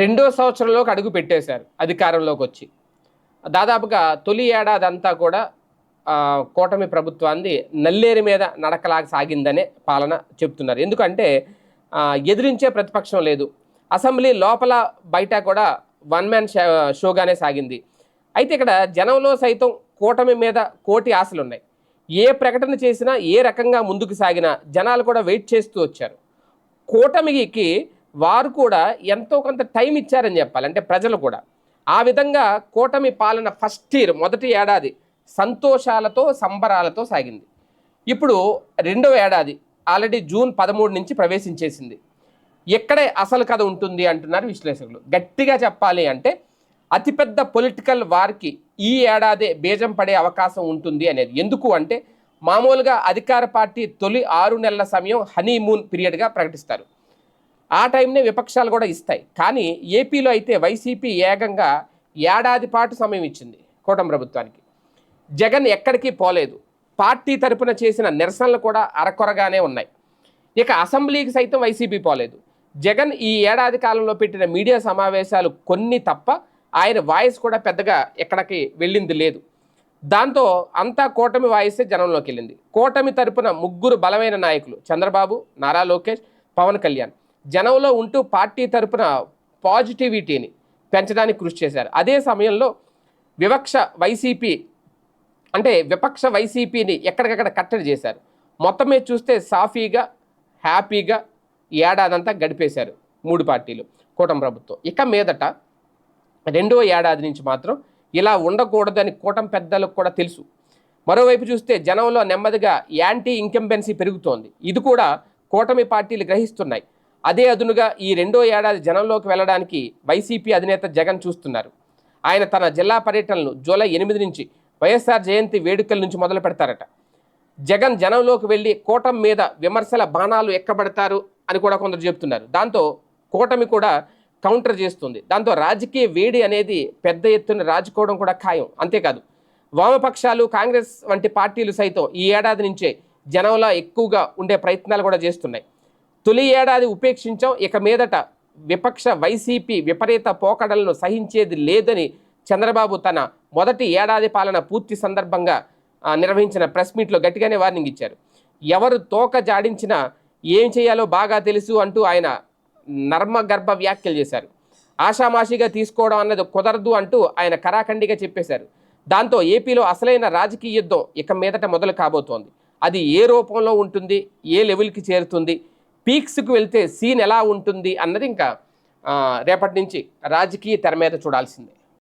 రెండో సంవత్సరంలోకి అడుగు పెట్టేశారు అధికారంలోకి వచ్చి. దాదాపుగా తొలి ఏడాది అంతా కూడా కూటమి ప్రభుత్వాన్ని నల్లేరు మీద నడకలాగా సాగిందనే పాలన చెప్తున్నారు. ఎందుకంటే ఎదిరించే ప్రతిపక్షం లేదు. అసెంబ్లీ లోపల బయట కూడా వన్ మ్యాన్ షోగానే సాగింది. అయితే ఇక్కడ జనంలో సైతం కూటమి మీద కోటి ఆశలు ఉన్నాయి ఏ ప్రకటన చేసినా ఏ రకంగా ముందుకు సాగినా జనాలు కూడా వెయిట్ చేస్తూ వచ్చారు. కూటమికి వారు కూడా ఎంతో కొంత టైం ఇచ్చారని చెప్పాలి. అంటే ప్రజలు కూడా. ఆ విధంగా కూటమి పాలన ఫస్ట్ ఇయర్ మొదటి ఏడాది సంతోషాలతో సంబరాలతో సాగింది. ఇప్పుడు రెండవ ఏడాది ఆల్రెడీ జూన్ పదమూడు నుంచి ప్రవేశించేసింది. ఎక్కడే అసలు కథ ఉంటుంది అంటున్నారు విశ్లేషకులు. గట్టిగా చెప్పాలి అంటే అతిపెద్ద పొలిటికల్ వార్కి ఈ ఏడాదే బీజం పడే అవకాశం ఉంటుంది అనేది. ఎందుకు అంటే మామూలుగా అధికార పార్టీ తొలి ఆరు నెలల సమయం హనీమూన్ పీరియడ్గా ప్రకటిస్తారు. ఆ టైంనే విపక్షాలు కూడా ఇస్తాయి. కానీ ఏపీలో అయితే వైసీపీ ఏకంగా ఏడాది పాటు సమయం ఇచ్చింది కూటమి ప్రభుత్వానికి. జగన్ ఎక్కడికి పోలేదు. పార్టీ తరపున చేసిన నిరసనలు కూడా అరకొరగానే ఉన్నాయి. ఇక అసెంబ్లీకి సైతం వైసీపీ పోలేదు. జగన్ ఈ ఏడాది కాలంలో పెట్టిన మీడియా సమావేశాలు కొన్ని తప్ప ఆయన వాయిస్ కూడా పెద్దగా ఎక్కడికి వెళ్ళింది లేదు. దాంతో అంతా కూటమి వాయిసే జనంలోకి వెళ్ళింది. కూటమి తరపున ముగ్గురు బలమైన నాయకులు చంద్రబాబు నారా లోకేష్ పవన్ కళ్యాణ్. జనంలో ఉంటూ పార్టీ తరపున పాజిటివిటీని పెంచడానికి కృషి చేశారు. అదే సమయంలో వివక్ష వైసీపీ అంటే విపక్ష వైసీపీని ఎక్కడికక్కడ కట్టడి చేశారు. మొత్తం మీద చూస్తే సాఫీగా హ్యాపీగా ఏడాదంతా గడిపేశారు మూడు పార్టీలు కూటమి ప్రభుత్వం. ఇక మీదట రెండో ఏడాది నుంచి మాత్రం ఇలా ఉండకూడదని కూటమి పెద్దలకు కూడా తెలుసు. మరోవైపు చూస్తే జనంలో నెమ్మదిగా యాంటీ ఇంకంబెన్సీ పెరుగుతోంది. ఇది కూడా కూటమి పార్టీలు గ్రహిస్తున్నాయి. అదే అదునుగా ఈ రెండో ఏడాది జనంలోకి వెళ్ళడానికి వైసీపీ అధినేత జగన్ చూస్తున్నారు. ఆయన తన జిల్లా పర్యటనలు జూలై ఎనిమిది నుంచి వైఎస్ఆర్ జయంతి వేడుకల నుంచి మొదలు పెడతారట. జగన్ జనంలోకి వెళ్ళి కూటమి మీద విమర్శల బాణాలు ఎక్కబడతారు అని కూడా కొందరు చెప్తున్నారు దాంతో కూటమి కూడా కౌంటర్ చేస్తుంది. దాంతో రాజకీయ వేడి అనేది పెద్ద ఎత్తున రాజుకోవడం కూడా ఖాయం. అంతేకాదు వామపక్షాలు కాంగ్రెస్ వంటి పార్టీలు సైతం ఈ ఏడాది నుంచే జనంలో ఎక్కువగా ఉండే ప్రయత్నాలు కూడా చేస్తున్నాయి. తొలి ఏడాది ఉపేక్షించాం. ఇక మీదట విపక్ష వైసీపీ విపరీత పోకడలను సహించేది లేదని చంద్రబాబు తన మొదటి ఏడాది పాలన పూర్తి సందర్భంగా నిర్వహించిన ప్రెస్ మీట్లో గట్టిగానే వార్నింగ్ ఇచ్చారు. ఎవరు తోక జాడించినా ఏం చేయాలో బాగా తెలుసు అంటూ ఆయన నర్మగర్భ వ్యాఖ్యలు చేశారు. ఆషామాషిగా తీసుకోవడం అన్నది కుదరదు అంటూ ఆయన కరాఖండిగా చెప్పేశారు. దాంతో ఏపీలో అసలైన రాజకీయ యుద్ధం ఇక మీదట మొదలు కాబోతోంది. అది ఏ రూపంలో ఉంటుంది ఏ లెవెల్కి చేరుతుంది పీక్స్కి వెళ్తే సీన్ ఎలా ఉంటుంది అన్నది ఇంకా రేపటి నుంచి రాజకీయ తెర మీద చూడాల్సిందే.